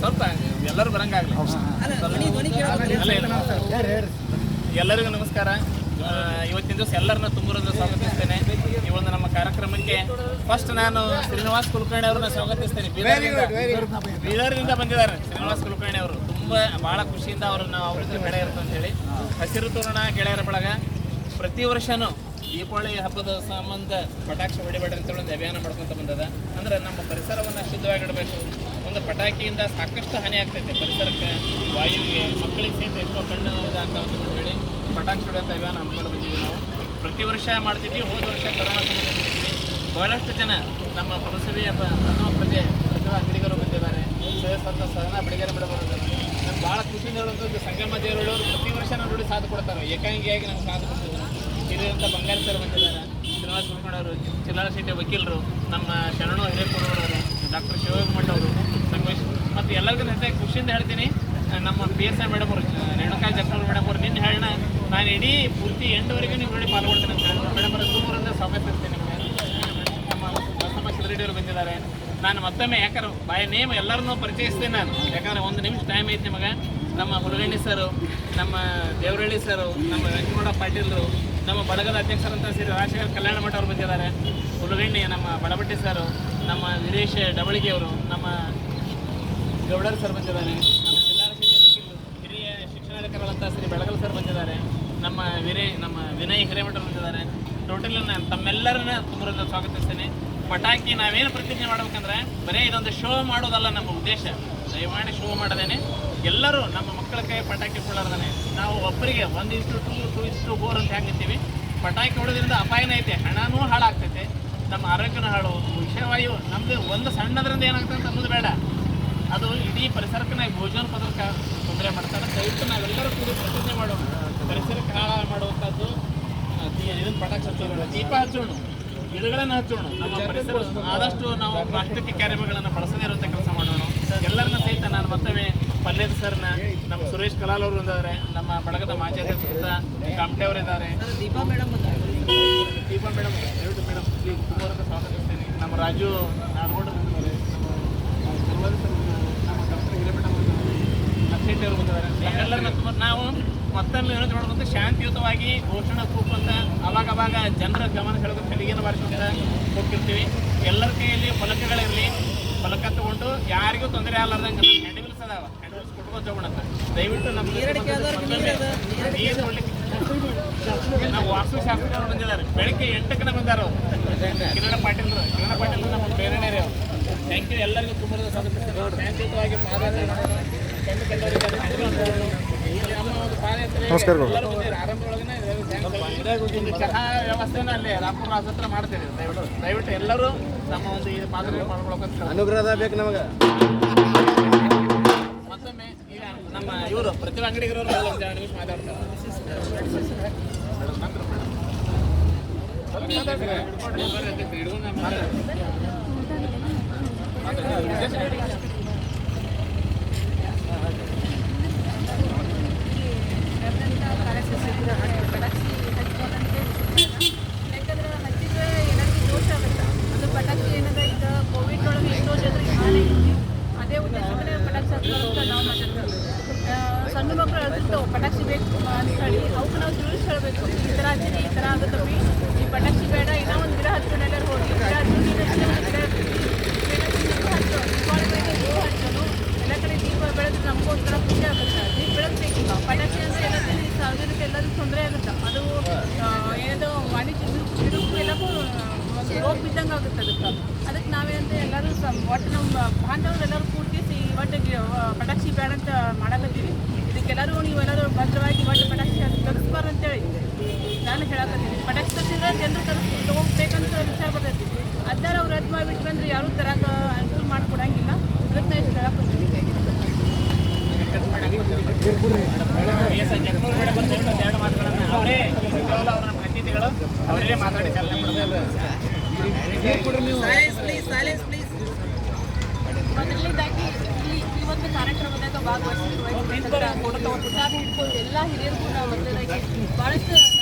ಸ್ವಲ್ಪ ಎಲ್ಲರೂ ಬರಂಗಾಗಲಿ ಎಲ್ಲರಿಗೂ ನಮಸ್ಕಾರ. ಇವತ್ತಿನ ದಿವಸ ಎಲ್ಲರನ್ನ ತುಂಬರನ್ನು ಸ್ವಾಗತಿಸ್ತೇನೆ. ಈ ಒಂದು ನಮ್ಮ ಕಾರ್ಯಕ್ರಮಕ್ಕೆ ಫಸ್ಟ್ ನಾನು ಶ್ರೀನಿವಾಸ್ ಕುಲಕರ್ಣಿ ಅವ್ರನ್ನ ಸ್ವಾಗತಿಸ್ತೇನೆ. ಬೀದರ್ನಿಂದ ಬಂದಿದ್ದಾರೆ ಶ್ರೀನಿವಾಸ್ ಕುಲಕರ್ಣಿ ಅವರು. ತುಂಬಾ ಬಹಳ ಖುಷಿಯಿಂದ ಅವ್ರನ್ನ ಅವ್ರ ಜೊತೆ ಬೆಳೆ ಇರುತ್ತೆ ಅಂತೇಳಿ ಹಸಿರು ತೋರಣ ಗೆಳೆಯರ ಬಳಗ. ಪ್ರತಿ ವರ್ಷನೂ ದೀಪಾವಳಿ ಹಬ್ಬದ ಸಂಬಂಧ ಪಟಾಕ್ಷಿ ಹೊಡಿಬೇಡ ಅಂತೇಳಿ ಒಂದು ಅಭಿಯಾನ ಮಾಡ್ಕೊಂತ ಬಂದದ. ಅಂದ್ರೆ ನಮ್ಮ ಪರಿಸರವನ್ನು ಶುದ್ಧವಾಗಿಡಬೇಕು. ಒಂದು ಪಟಾಕಿಯಿಂದ ಸಾಕಷ್ಟು ಹಾನಿ ಆಗ್ತೈತೆ ಪರಿಸರಕ್ಕೆ, ವಾಯುವಿಗೆ, ಮಕ್ಕಳಿಗೆ ಸಹಿತ ಎಷ್ಟೋ ಕಣ್ಣು ಅಂತ ಹೇಳಿ ಪಟಾಕಿ ಹೊಡೆಯುವಂಥ ಅಭಿಯಾನ ಹಮ್ಮಿಕೊಂಡು ಬಂದಿದ್ದೀವಿ ನಾವು. ಪ್ರತಿ ವರ್ಷ ಮಾಡ್ತಿದ್ವಿ, ಹೋದ ವರ್ಷ ಕೊರೋನಾ ಸಂಬಂಧಿಸಿದ್ವಿ ಬಹಳಷ್ಟು ಜನ ನಮ್ಮ ಪುರಸಭೆಯ ಪ್ರ- ಪ್ರಥಮ ಪ್ರಜೆ ಪ್ರತಿಭಾ ಅಂಗಡಿಗರು ಬಂದಿದ್ದಾರೆ ಸದನ ಸಹನ ಮೇಡಮ್ ಬಂದಿದ್ದಾರೆ ಭಾಳ ಖುಷಿ ಹೇಳುವಂಥದ್ದು ಸಂಗಮ ದೇವರವರು ಪ್ರತಿ ವರ್ಷ ನಾವು ನೋಡಿ ಸಾಥ್ ಕೊಡ್ತಾರೆ. ಏಕಾಂಗಿಯಾಗಿ ನಮ್ಗೆ ಸಾಥ್ ಕೊಡ್ತಿದ್ದಾರೆ ಹಿರಿಯಂತ ಬಂಗಾರ ಸರ್ ಬಂದಿದ್ದಾರೆ. ಶ್ರೀನಿವಾಸ ಕುಲಕರ್ಣಿ ಚಿಲ್ಲಾರ ಶೆಟ್ಟಿ ವಕೀಲರು, ನಮ್ಮ ಶರಣು ಹಿರೇಪುರವರು ಡಾಕ್ಟರ್ ಶಿವಕುಮಾರ್ ಅವರು, ಸಂಗಮೇಶ್ ಮತ್ತು ಎಲ್ಲರಿಗೂ ಜೊತೆ ಖುಷಿಯಿಂದ ಹೇಳ್ತೀನಿ. ನಮ್ಮ ಪಿ ಎಸ್ ಐ ಮೇಡಮ್ ಅವರು ರೇಣುಕಾ ಜಕ್ಕಲ್ ಮೇಡಮ್ ಅವರು, ನಿನ್ನೆ ಹೇಳೋಣ. ನಾನು ಇಡೀ ಪೂರ್ತಿ ಎಂಟುವರೆಗೂ ನೀವು ನೋಡಿ ಪಾಲ್ಗೊಳ್ತೀನಿ ಅಂತ ಹೇಳಿದ್ರು ಮೇಡಮ್ ಅವರು ಸ್ವಾಗತಿಸ್ತೀನಿ ನಿಮಗೆ. ನಮ್ಮ ಬಸಮ್ಮ ಅವರು ಬಂದಿದ್ದಾರೆ. ನಾನು ಮತ್ತೊಮ್ಮೆ ಯಾಕಂದ್ರೆ ಬಾಯ ನೇಮ್ ಎಲ್ಲರನ್ನೂ ಪರಿಚಯಿಸ್ತೇನೆ ನಾನು. ಯಾಕಂದ್ರೆ ಒಂದು ನಿಮಿಷ ಟೈಮ್ ಐತಿ ನಿಮಗೆ. ನಮ್ಮ ಹುಲಗಣ್ಣಿ ಸರು, ನಮ್ಮ ದೇವರಳ್ಳಿ ಸರು, ನಮ್ಮ ವೆಂಕಟಗೌಡ ಪಾಟೀಲರು, ನಮ್ಮ ಬಳಗದ ಅಧ್ಯಕ್ಷರಂತ ಶ್ರೀ ರಾಜಶೇಖರ್ ಕಲ್ಯಾಣ ಮಠ ಅವರು ಬಂದಿದ್ದಾರೆ. ಹುಲಗಣ್ಣಿ ನಮ್ಮ ಬಡಬಟ್ಟಿ ಸರು, ನಮ್ಮ ವೀರೇಶ್ ಡಬಳಿಗೆ ಅವರು, ನಮ್ಮ ಗೌಡರ್ ಸರ್ ಬಂದಿದ್ದಾರೆ. ನಮ್ಮ ಹಿರಿಯ ಶಿಕ್ಷಣಾಧಿಕಾರಿಗಳಂತ ಶ್ರೀ ಬೆಳಗಲ್ ಸರ್ ಬಂದಿದ್ದಾರೆ. ನಮ್ಮ ವೀರೇ, ನಮ್ಮ ವಿನಯ್ ಹಿರೇಮಠ ಬಂದಿದ್ದಾರೆ. ಟೋಟಲ್ ನಾನು ತಮ್ಮೆಲ್ಲರನ್ನ ತುಂಬ ಸ್ವಾಗತಿಸ್ತೇನೆ. ಪಟಾಕಿ ನಾವೇನು ಪ್ರತಿಜ್ಞೆ ಮಾಡ್ಬೇಕಂದ್ರೆ ಬರೀ ಇದೊಂದು ಶೋ ಮಾಡೋದಲ್ಲ ನಮ್ಮ ಉದ್ದೇಶ. ದಯಮಾಡಿ ಶೋ ಮಾಡದೇನೆ. ಎಲ್ಲರೂ ನಮ್ಮ ಮಕ್ಕಳ ಕೈ ಪಟಾಕಿ ಕೊಡೋದನೆ ನಾವು ಒಬ್ಬರಿಗೆ ಒಂದು ಇಷ್ಟು ಟೂ ಟೂ ಇಷ್ಟು ಫೋರ್ ಅಂತ ಹಾಕಿರ್ತೀವಿ ಪಟಾಕಿ ಹೊಡೋದ್ರಿಂದ ಅಪಾಯನೇ ಐತೆ, ಹಣನೂ ಹಾಳಾಗ್ತೈತೆ. ನಮ್ಮ ಆರೋಗ್ಯನೂ ಹಾಳು. ವಿಷಯವಾಯು ನಮ್ಮದು ಒಂದು ಸಣ್ಣದ್ರಿಂದ ಏನಾಗ್ತದೆ ಅಂತ ಅನ್ನೋದು ಬೇಡ. ಅದು ಇಡೀ ಪರಿಸರಕ್ಕೆ ನಾವು ಭೋಜನ ಪದಕ್ಕೆ ತೊಂದರೆ ಮಾಡ್ತಾರೆ. ದಯವಿಟ್ಟು ನಾವೆಲ್ಲರೂ ಕೂಡಿ ಪ್ರತಿಜ್ಞೆ ಮಾಡೋಣ. ಪರಿಸರಕ್ಕೆ ಹಾಳು ಮಾಡುವಂಥದ್ದು ಇದನ್ನು ಪಟಾಕಿ ಹಚ್ಚೋಣ ದೀಪ ಹಚ್ಚೋಣ. ಗಿಡಗಳನ್ನು ಹಚ್ಚೋಣ. ನಮ್ಮ ಪರಿಸರ ಆದಷ್ಟು ನಾವು ಪ್ಲಾಸ್ಟಿಕ್ ಕ್ಯಾರಿಬಾಗಳನ್ನು ಬಳಸದೇ ಇರುವಂಥ ಕೆಲಸ ಮಾಡೋಣ. ಎಲ್ಲರನ್ನ ಸಹಿತ ನಾನು ಮತ್ತೊಮ್ಮೆ ಪಲ್ಲೇದ್ ಸರ್ನ ನಮ್ಮ ಸುರೇಶ್ ಕಲಾಲ್ ಅವರು ಇದ್ದಾರೆ ನಮ್ಮ ಬಳಗದ ಮಾಜಿ ಅಧ್ಯಕ್ಷ ಕಾಮಟೆ ಅವರು ಇದ್ದಾರೆ. ದೀಪಾ ಮೇಡಮ್ ದೀಪಾ ಮೇಡಮ್ ದಯವಿಟ್ಟು ಮೇಡಮ್ ತುಂಬವರೆಗೂ ಸ್ವಾಗತಿಸ್ತೇನೆ. ನಮ್ಮ ರಾಜು ನಾಡಗೌಡ ಬಂದಿದ್ದಾರೆ. ನಮ್ಮ ಡಾಕ್ಟರ್ ಹಿರೇಮಠ ಬಂದಿದ್ದಾರೆ. ನಕ್ಷೆಟ್ಟಿ ಅವರು ಬಂದಿದ್ದಾರೆ. ಎಲ್ಲರನ್ನ ತುಂಬ ನಾವು ಮತ್ತೊಮ್ಮೆ ಏನಂತ ಮಾಡುವಂತ ಶಾಂತಿಯುತವಾಗಿ ಘೋಷಣಾ ಕೂಪಂತ ಅವಾಗ ಅವಾಗ ಜನರ ಗಮನ ಸೆಳೆದು ಕಲಿಗೆಯನ್ನು ಬಾರಿಸುವಂತ ಹೋಗ್ತಿರ್ತೀವಿ ಎಲ್ಲರ ಕೈಯಲ್ಲಿ ಫಲಕಗಳಿರಲಿ. ಫಲಕ ತಗೊಂಡು ಯಾರಿಗೂ ತೊಂದರೆ ಆಗಲಾರ್ದಂಗೆ ಹ್ಯಾಂಡಿಲ್ಸ್ ಅದಾವ ಹ್ಯಾಂಡಿಲ್ಸ್ ಕೊಟ್ಕೊಂಡು ತಗೊಂಡಂತ ದಯವಿಟ್ಟು ನಮ್ಮ ನಾವು ವಾಸ್ತು ನೀರು ಅದ, ನೀರು ಕೊಡ್ಲಿಕ್ಕೆ ನಾವು ವಾಸ್ತುಶಾಸ್ತ್ರಜ್ಞರು ಬಂದಿದ್ದಾರೆ. ಬೆಳಗ್ಗೆ ಎಂಟಕ್ಕೆ ಬಂದಾರ ಅವ್ರು. ಕಿರಣ ಪಾಟೀಲ್ ಕಿರಣ ಪಾಟೀಲ್ ನಮ್ಮ ಪ್ರೇರಣೆ ರೀ ಅವರು. ಥ್ಯಾಂಕ್ ಯು ಎಲ್ಲರಿಗೂ ತುಂಬ ಸ್ವಾಗತಿಸ್ತೀನಿ ಶಾಂತಿಯುತವಾಗಿ ಒಂದು ಚಹಾ ವ್ಯವಸ್ಥೆನ ಅಲ್ಲಿ ರಾಮಪುರ ಹತ್ರ ಮಾಡ್ತೀವಿ ದಯವಿಟ್ಟು ದಯವಿಟ್ಟು ಎಲ್ಲರೂ ನಮ್ಮ ಒಂದು ಈ ಪಾದಯಾತ್ರೆ ಮಾಡ್ಕೊಳಕಂತ ಅನುಗ್ರಹ ಬೇಕು ನಮಗೆ. ಮತ್ತೊಮ್ಮೆ ಈಗ ನಮ್ಮ ಇವರು ಪ್ರತಿಭಾ ಅಂಗಡಿಗರವರು ಒಂದು ಎರಡು ನಿಮಿಷ ಮಾತಾಡ್ತಾರೆ ಹಚ್ಚಿದ್ರೆ ಎಲ್ಲರಿಗೂ ದೋಷ ಆಗುತ್ತೆ ಅದು ಪಟಾಕಿ ಏನದ ಈಗ ಕೋವಿಡ್ ಒಳಗೆ ಎಷ್ಟೋ ಜನರಿಗೆ ಹಾನಿ ಐತಿ ಅದೇ ಉದ್ದೇಶಕ್ಕೆ ಪಟಾಕಿ ಹಚ್ತಾರೆ ಅಂತ ನಾವು ಮಾತಾಡ್ತೀವಿ ಆ, ಸಣ್ಣ ಮಕ್ಕಳು ಅದಕ್ಕೆ ಪಟಾಕ್ಷಿ ಬೇಕು ಅಂತ ಹೇಳಿ ಅವಕ್ಕೆ ನಾವು ತಿಳಿಸಿ ಈ ಥರ ಹಚ್ಚಿರಿ ಈ ಥರ ಆಗುತ್ತಪ್ಪಿ. ಈ ಪಟಾಕ್ಷಿ ಬೇಡ ಇನ್ನೂ ಒಂದು ಗಿಡ ಹಚ್ಕೊಂಡು ಎಲ್ಲರೂ ಹೋಗಿ. ಗಿಡ ಎಲ್ಲ ಕಡೆ ದೀಪ ಬೆಳೆದ್ರೆ ನಮಗೂ ಒಂಥರ ಖುಷಿ ಆಗುತ್ತೆ. ದೀಪ ಬೆಳಗ್ಬೇಕಿಲ್ಲ. ಪಟಾಕಿ ಅಂದರೆ ಎಲ್ಲ ಸಾರ್ವಜನಿಕ ಎಲ್ಲರಿಗೂ ತೊಂದರೆ ಆಗುತ್ತೆ. ಅದು ಏನೋ ವಾಣಿಜ್ಯ ಎಲ್ಲಕ್ಕೂ ಬಿದ್ದಂಗೆ ಆಗುತ್ತೆ ಅದಕ್ಕೆ. ಅದಕ್ಕೆ ನಾವೇನಂದ್ರೆ ಎಲ್ಲರೂ ಒಟ್ಟು ನಮ್ಮ ಬಾಂಧವರು ಎಲ್ಲರೂ ಕೂಡಿಸಿ ಒಟ್ಟು ಪಟಾಕ್ಷಿ ಬೇಡ ಅಂತ ಮಾಡಕತ್ತೀವಿ. ಇದಕ್ಕೆಲ್ಲರೂ ನೀವೆಲ್ಲರೂ ಭದ್ರವಾಗಿ ಒಟ್ಟು ಪಟಾಕ್ಷಿ ತರಿಸ್ಬಾರ್ದು ಅಂತೇಳಿ ನಾನು ಹೇಳಕತ್ತೀನಿ ಪಟಾಕ್ಷಿ ತರಿಸಿದ್ರೆ ಜನರು ತರಿಸ್ ತೊಗೋಬೇಕಂತ ವಿಚಾರ ಬರ್ತೈತಿ ಅದಾರ ಅವ್ರು ರದ್ದು ಮಾಡಿಬಿಟ್ರು ಅಂದ್ರೆ ಯಾರೂ ತರಕ ಅನುಕೂಲ ಮಾಡಿಕೊಡಂಗಿಲ್ಲ ಅದಕ್ಕೆ ನಾ ಇಷ್ಟು ಹೇಳಕತ್ತೀನಿ ಮಾತಾಡಿ ಸೈಲೆನ್ಸ್ ಪ್ಲೀಸ್ ಸೈಲೆನ್ಸ್ ಪ್ಲೀಸ್ ಮೊದಲನೇದಾಗಿ ಇಲ್ಲಿ ಈ ಒಂದು ಪುಟಾಣಿ ಹಿಡ್ಕೊಂಡು ಎಲ್ಲ ಹಿರಿಯರು ಕೂಡ ಮೊದಲನೇದಾಗಿ ಭಾಳಷ್ಟು